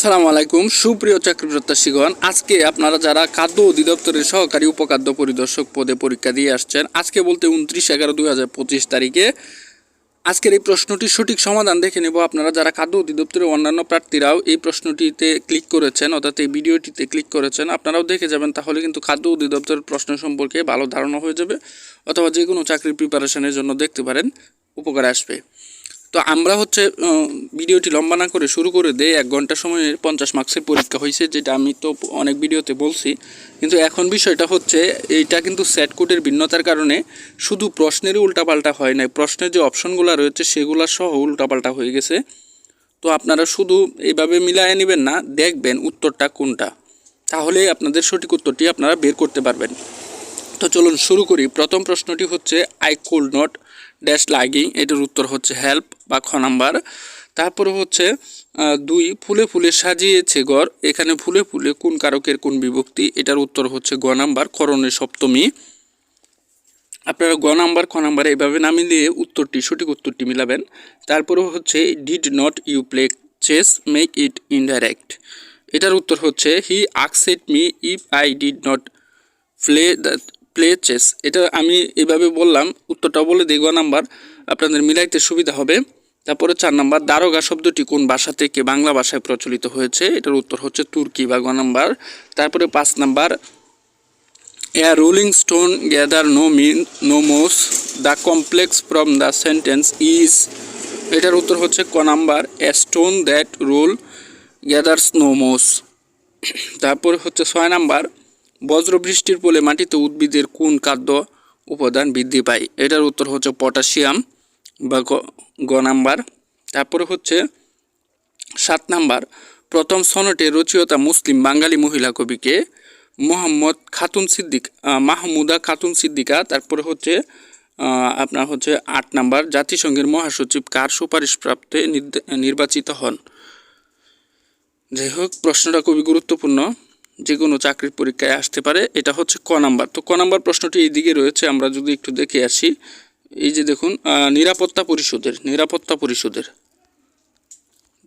আসসালামু আলাইকুম, সুপ্রিয় চাকরি প্রত্যাশীগণ আজকে আপনারা যারা খাদ্য অধিদপ্তরের সহকারী উপখাদ্য পরিদর্শক পদে পরীক্ষা দিয়ে আসছেন, আজকে বলতে উনত্রিশ এগারো দুই হাজার পঁচিশ তারিখে। আজকের এই প্রশ্নটির সঠিক সমাধান দেখে নেব। আপনারা যারা খাদ্য অধিদপ্তরের অন্যান্য প্রার্থীরাও এই প্রশ্নটিতে ক্লিক করেছেন, অর্থাৎ এই ভিডিওটিতে ক্লিক করেছেন, আপনারাও দেখে যাবেন, তাহলে কিন্তু খাদ্য অধিদপ্তরের প্রশ্ন সম্পর্কে ভালো ধারণা হয়ে যাবে, অথবা যে কোনো চাকরির প্রিপারেশনের জন্য দেখতে পারেন, উপকারে আসবে। তো আমরা হচ্ছে ভিডিওটি লম্বা না করে শুরু করে দেই, এক ঘণ্টা সময়ের পঞ্চাশ মার্কসের পরীক্ষা হয়েছে যেটা আমি তো অনেক ভিডিওতে বলছি। কিন্তু এখন বিষয়টা হচ্ছে, এইটা কিন্তু সেট কোডের ভিন্নতার কারণে শুধু প্রশ্নেরই উল্টাপাল্টা হয় নাই। প্রশ্নের যে অপশনগুলো রয়েছে, সেগুলো সহ উল্টাপাল্টা হয়ে গেছে। তো আপনারা শুধু এইভাবে মিলায় নেবেন না, দেখবেন উত্তরটা কোনটা। তাহলে আপনাদের সঠিক উত্তরটি আপনারা বের করতে পারবেন। তো চলুন শুরু করি। প্রথম প্রশ্নটি হচ্ছে আই কুল নট ড্যাশ লাগিং এটার উত্তর হচ্ছে হেল্প বা খ নাম্বার। তারপরে হচ্ছে দুই, ফুলে ফুলে সাজিয়েছে ঘর। এখানে ফুলে ফুলে কোন কারকের কোন বিভক্তি, এটার উত্তর হচ্ছে গ নাম্বার, করণের সপ্তমী। আপনারা গ নাম্বার, খ নাম্বার এইভাবে না মিলিয়ে উত্তরটি, সঠিক উত্তরটি মিলাবেন। তারপরে হচ্ছে did not you play chess make it indirect এটার উত্তর হচ্ছে he আকসেট me if I did not play the play chess এটা আমি এভাবে বললাম, উত্তরটা বলে দিই নাম্বার। আপনাদের মিলাইতে সুবিধা হবে। তারপরে চার নাম্বার, দারোগা শব্দটি কোন ভাষা থেকে বাংলা ভাষায় প্রচলিত হয়েছে? এটার উত্তর হচ্ছে তুর্কি বা গ নাম্বার। তারপরে পাঁচ number a rolling stone gather no mean no moss the complex from the sentence is এটার উত্তর হচ্ছে ক number a stone that roll gathers no moss তারপরে হচ্ছে ছয় নাম্বার বজ্রবৃষ্টির ফলে মাটিতে উদ্ভিদের কোন খাদ্য উপাদান বৃদ্ধি পায়? এটার উত্তর হচ্ছে পটাশিয়াম বা গ- নাম্বার। তারপরে হচ্ছে সাত নাম্বার। প্রথম সনটে রচয়িতা মুসলিম বাঙালি মহিলা কবিকে মোহাম্মদ খাতুন সিদ্দিক মাহমুদা খাতুন সিদ্দিকা, তারপরে হচ্ছে আপনার হচ্ছে আট নাম্বার। জাতিসংঘের মহাসচিব কার সুপারিশ প্রাপ্তে নির্বাচিত হন? যাই হোক, প্রশ্নটা খুবই গুরুত্বপূর্ণ। যে কোনো চাকরির পরীক্ষায় আসতে পারে, এটা হচ্ছে ক নাম্বার। তো ক নাম্বার প্রশ্নটি এই দিকে রয়েছে, আমরা যদি একটু দেখে আসি। এই যে দেখুন নিরাপত্তা পরিষদের নিরাপত্তা পরিষদের।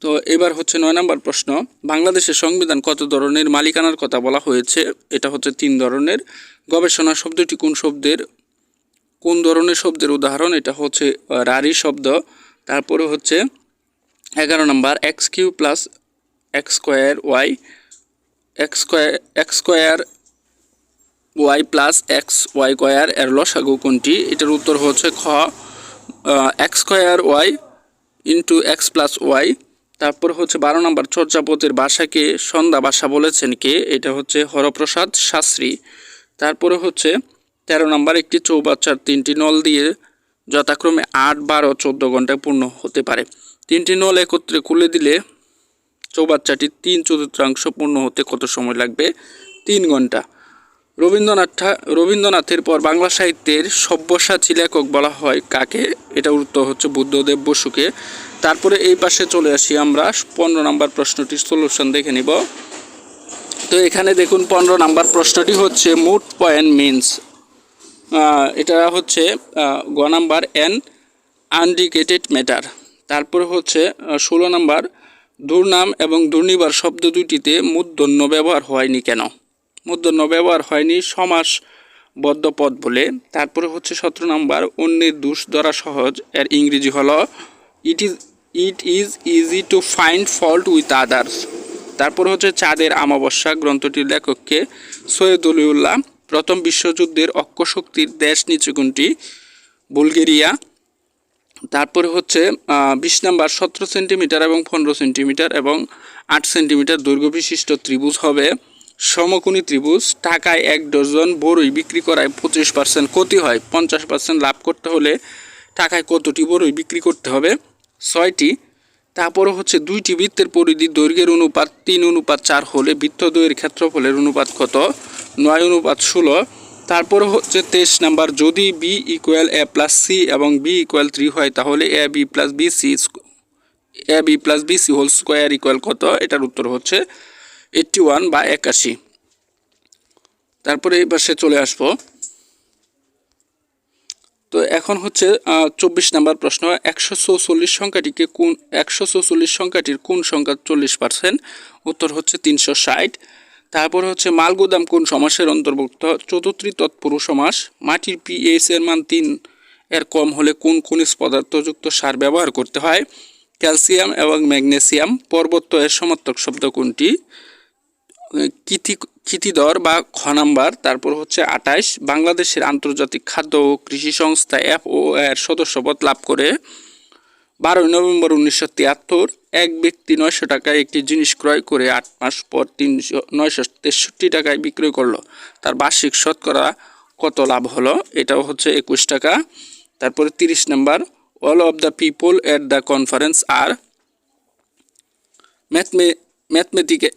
তো এবার হচ্ছে নয় নম্বর প্রশ্ন, বাংলাদেশের সংবিধান কত ধরনের মালিকানার কথা বলা হয়েছে? এটা হচ্ছে তিন ধরনের। গবেষণা শব্দটি কোন শব্দের? কোন ধরনের শব্দের উদাহরণ? এটা হচ্ছে রারি শব্দ। তারপরে হচ্ছে, এগারো number, x q plus x square y. X square x square y plus x y square এর লসাগু কোনটি? এটার উত্তর হচ্ছে খ x square y into x plus y. তারপর হচ্ছে বারো নম্বর চর্যাপদের ভাষাকে সন্ধ্যা ভাষা বলেছেন কে? এটা হচ্ছে হরপ্রসাদ শাস্ত্রী। তারপরে হচ্ছে তেরো নম্বর একটি চৌবাচ্চার তিনটি নল দিয়ে যথাক্রমে আট, বারো, চোদ্দ ঘন্টায় পূর্ণ হতে পারে। তিনটি নল একত্রে খুলে দিলে চৌবাচ্চাটি তিন চতুর্থাংশ পূর্ণ হতে কত সময় লাগবে? তিন ঘণ্টা। রবীন্দ্রনাথ, রবীন্দ্রনাথের পর বাংলা সাহিত্যের সব্যসাচী লেখক বলা হয় কাকে? এটা উত্তর হচ্ছে বুদ্ধদেব বসুকে। তারপরে এই পাশে চলে আসি আমরা। পনেরো নম্বর প্রশ্নটির সলিউশন দেখে নিব। তো এখানে দেখুন, পনেরো নম্বর প্রশ্নটি হচ্ছে মুড পয়েন্ট মিনস এটা হচ্ছে গ নাম্বার এন আনডিকেটেড ম্যাটার তারপরে হচ্ছে ষোলো নাম্বার দুর্নাম এবং দুর্নিবার শব্দ দুটিতে মূর্ধন্য ব্যবহার হয়নি কেন? মূর্ধন্য ব্যবহার হয়নি সমাসবদ্ধ পদ বলে। তারপরে হচ্ছে সতেরো নম্বর, অন্যের দোষ ধরা সহজ। এর ইংরেজি হলো it is it is easy to find fault with others তারপর হচ্ছে চাঁদের আমাবস্যা গ্রন্থটির লেখককে সৈয়দ অলিউল্লাহ প্রথম বিশ্বযুদ্ধের অক্ষশক্তির দেশ নিচে বুলগেরিয়া তারপরে হচ্ছে বিশ নাম্বার সতেরো সেন্টিমিটার এবং পনেরো সেন্টিমিটার এবং আট সেন্টিমিটার দৈর্ঘ্য বিশিষ্ট ত্রিভুজ হবে। সমকোণী ত্রিভুজ, টাকায় এক ডজন বড়ই বিক্রি করায় পঁচিশ পার্সেন্ট ক্ষতি হয়। পঞ্চাশ পার্সেন্ট লাভ করতে হলে টাকায় কতটি বড়ই বিক্রি করতে হবে? ছয়টি। তারপরে হচ্ছে দুইটি বৃত্তের পরিধি, দৈর্ঘ্যের অনুপাত তিন, অনুপাত চার হলে বৃত্ত দৈর্ঘ্যের ক্ষেত্রফলের অনুপাত কত? নয়, অনুপাত ষোলো। তারপরে হচ্ছে তেইশ নাম্বার, যদি b equal a plus c এবং বি ইকুয়াল থ্রি হয়, তাহলে a b plus b c a b plus b c whole square equal কত? এটার উত্তর হচ্ছে এইট্টি ওয়ান বা একাশি। তারপরে এই পাশে চলে আসব। তো এখন হচ্ছে চব্বিশ নাম্বার প্রশ্ন, একশো চৌচল্লিশ সংখ্যাটিকে কোন, একশো চৌচল্লিশ সংখ্যাটির কোন সংখ্যা চল্লিশ পার্সেন্ট? উত্তর হচ্ছে তিনশো ষাট। তারপর হচ্ছে মালগুদাম কোন সমাসের অন্তর্ভুক্ত? চতুর্থী তৎপুরুষ সমাস, মাটির পিএইচ এর মান তিন এর কম হলে কোন খনিজ পদার্থযুক্ত সার ব্যবহার করতে হয়? ক্যালসিয়াম এবং ম্যাগনেসিয়াম পর্বত এর সমর্থক শব্দ কোনটি? কিথি কিথিদর বা খ নাম্বার তারপর হচ্ছে আঠাইশ বাংলাদেশের আন্তর্জাতিক খাদ্য ও কৃষি সংস্থা এফ ও এর সদস্যপদ লাভ করে বারোই নভেম্বর উনিশশো তিয়াত্তর। এক ব্যক্তি নয়শো টাকায় একটি জিনিস ক্রয় করে আট মাস পর তিনশো, নয়শো তেষট্টি টাকায় বিক্রয় করল। তার বার্ষিক শতকরা কত লাভ হলো? এটাও হচ্ছে একুশ টাকা। তারপরে তিরিশ number all of the people at the conference are mathem mathematic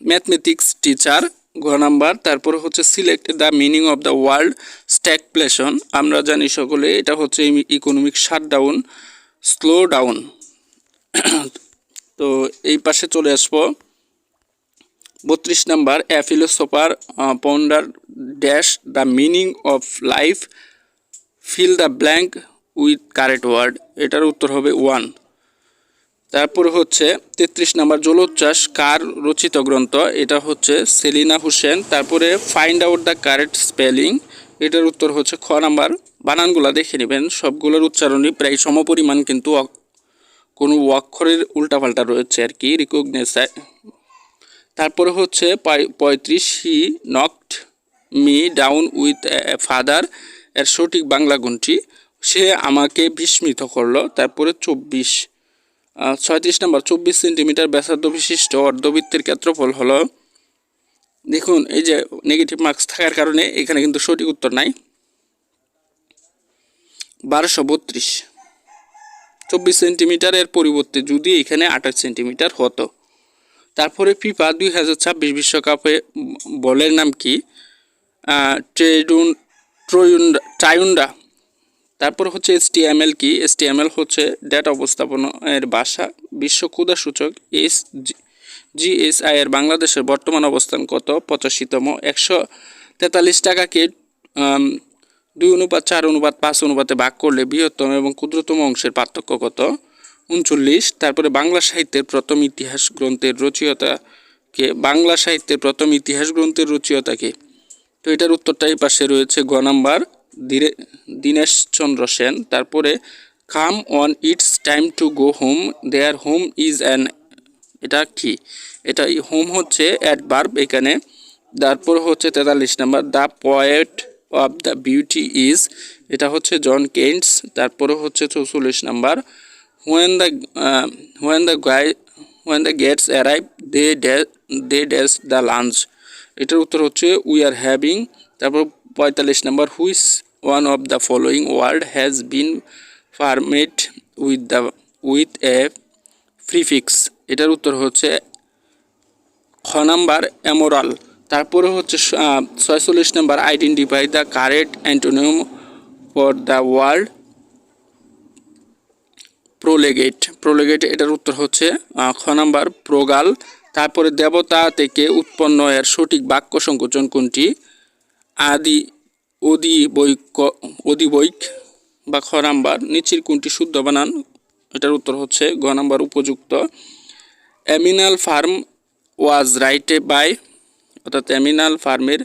mathematics teacher গ নাম্বার, তারপরে হচ্ছে select the meaning of the word stagflation আমরা জানি সকলে, এটা হচ্ছে ইকোনমিক শাটডাউন স্লো ডাউন তো এই পাশে চলে আসব। বত্রিশ number a philosopher ponder dash the meaning of life fill the blank with correct word এটার উত্তর হবে ওয়ান তারপরে হচ্ছে তেত্রিশ নাম্বার, জলোচ্ছ্বাস, কার রচিত গ্রন্থ, এটা হচ্ছে সেলিনা হোসেন। তারপরে find out the correct spelling এটার উত্তর হচ্ছে খ নাম্বার। বানানগুলা দেখে নেবেন, সবগুলোর উচ্চারণই প্রায় সমপরিমাণ কিন্তু কোনো অক্ষরের উল্টাপাল্টা রয়েছে আর কি রিকগনাইজ তারপরে হচ্ছে পঁয়- পঁয়ত্রিশ he knocked me down with feather এর সঠিক বাংলা গুণটি। সে আমাকে বিস্মিত করল। তারপরে চব্বিশ ছয়ত্রিশ নম্বর, চব্বিশ সেন্টিমিটার ব্যাসার্ধ বিশিষ্ট অর্ধবৃত্তের ক্ষেত্রফল হলো, দেখুন, এই যে নেগেটিভ মার্কস থাকার কারণে এখানে কিন্তু সঠিক উত্তর নাই। বারোশো বত্রিশ। চব্বিশ সেন্টিমিটারের পরিবর্তে যদি এখানে আঠাশ সেন্টিমিটার হতো। তারপরে ফিফা দুই হাজার ছাব্বিশ বিশ্বকাপে বলের নাম কি? ট্রেডুন ট্রয়ুন্ডা ট্রায়ুন্ডা। তারপর হচ্ছে এসটিএমএল কি? এসটিএমএল হচ্ছে ডেটা উপস্থাপনের ভাষা বিশ্ব ক্ষুদা সূচক এস জিএসআই এর বাংলাদেশের বর্তমান অবস্থান কত? পঁচাশিতম। একশো তেতাল্লিশ টাকাকে দুই অনুপাত চার অনুপাত পাঁচ অনুপাতে ভাগ করলে বৃহত্তম এবং ক্ষুদ্রতম অংশের পার্থক্য কত? উনচল্লিশ। তারপরে বাংলা সাহিত্যের প্রথম ইতিহাস গ্রন্থের রচয়িতাকে বাংলা সাহিত্যের প্রথম ইতিহাস গ্রন্থের রচয়িতাকে তো এটার উত্তরটাই পাশে রয়েছে গ নাম্বার ধীরে দীনেশচন্দ্র সেন। তারপরে, come on it's time to go home, their home is an এটা কি? এটা হোম হচ্ছে অ্যাডভার্ব এখানে। তারপর হচ্ছে তেতাল্লিশ number, the poet of the beauty is এটা হচ্ছে জন কেন্টস তারপরে হচ্ছে চৌচল্লিশ number. When the when the guy when the guests arrive they they dash the lunch এটার উত্তর হচ্ছে উই আর হ্যাভিং তারপর পঁয়তাল্লিশ number which one of the following word has been formed with the with a prefix এটার উত্তর হচ্ছে, খ number amoral তারপরে হচ্ছে ছয়চল্লিশ number identify the correct antonym for the word profligate profligate এটার উত্তর হচ্ছে খ নাম্বার, প্রোগাল। তারপরে দেবতা থেকে উৎপন্ন এর সঠিক বাক্য সংকোচন কোনটি? আদি অদিবৈক অদিবৈক বা খ নাম্বার, নিচের কোনটি শুদ্ধ বানান এটার উত্তর হচ্ছে, গ নাম্বার, উপযুক্ত। অ্যামিনাল ফার্ম ওয়াজ রাইটে বাই অর্থাৎ অ্যামিনাল ফার্মের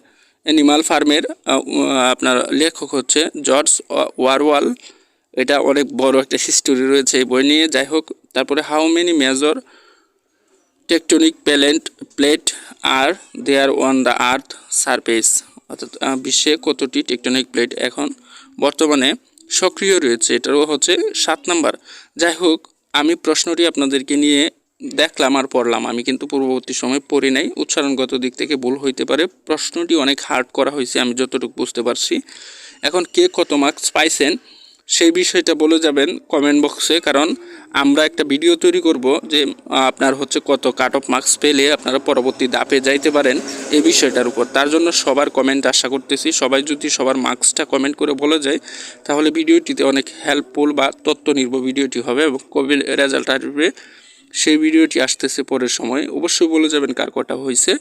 অ্যানিমাল ফার্মের আপনার লেখক হচ্ছে জর্জ ওয়ারওয়াল এটা অনেক বড় একটা হিস্টোরি রয়েছে এই বই নিয়ে। যাই হোক, তারপরে how many major tectonic planet plate are there on the earth surface অর্থাৎ বিশ্বে কতটি টেকটনিক প্লেট এখন বর্তমানে সক্রিয় রয়েছে? এটারও হচ্ছে সাত নাম্বার। যাই হোক, আমি প্রশ্নটি আপনাদেরকে নিয়ে দেখলাম আর পড়লাম। আমি কিন্তু পূর্ববর্তী সময় পড়ি নাই। উচ্চারণগত দিক থেকে ভুল হইতে পারে। প্রশ্নটি অনেক হার্ড করা হয়েছে আমি যতটুকু বুঝতে পারছি। এখন কে কত মার্কস পাইছেন, সেই বিষয়টা বলে যাবেন কমেন্ট বক্সে কারণ আমরা একটা ভিডিও তৈরি করব যে আপনার হচ্ছে কত কাট অফ মার্কস পেলে আপনারা পরবর্তী দাপে যাইতে পারেন এই বিষয়টার উপর। তার জন্য সবার কমেন্ট আশা করতেছি। সবাই যদি সবার মার্কসটা কমেন্ট করে বলে যায়, তাহলে ভিডিওটিতে অনেক হেল্পফুল বা তথ্য নির্ভর ভিডিওটি হবে এবং কবে রেজাল্ট আসবে। সেই ভিডিওটি আসতেছে পরের সময়। অবশ্যই বলে যাবেন কার কটা হয়েছে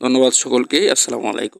ধন্যবাদ সকলকে। আসসালামু আলাইকুম।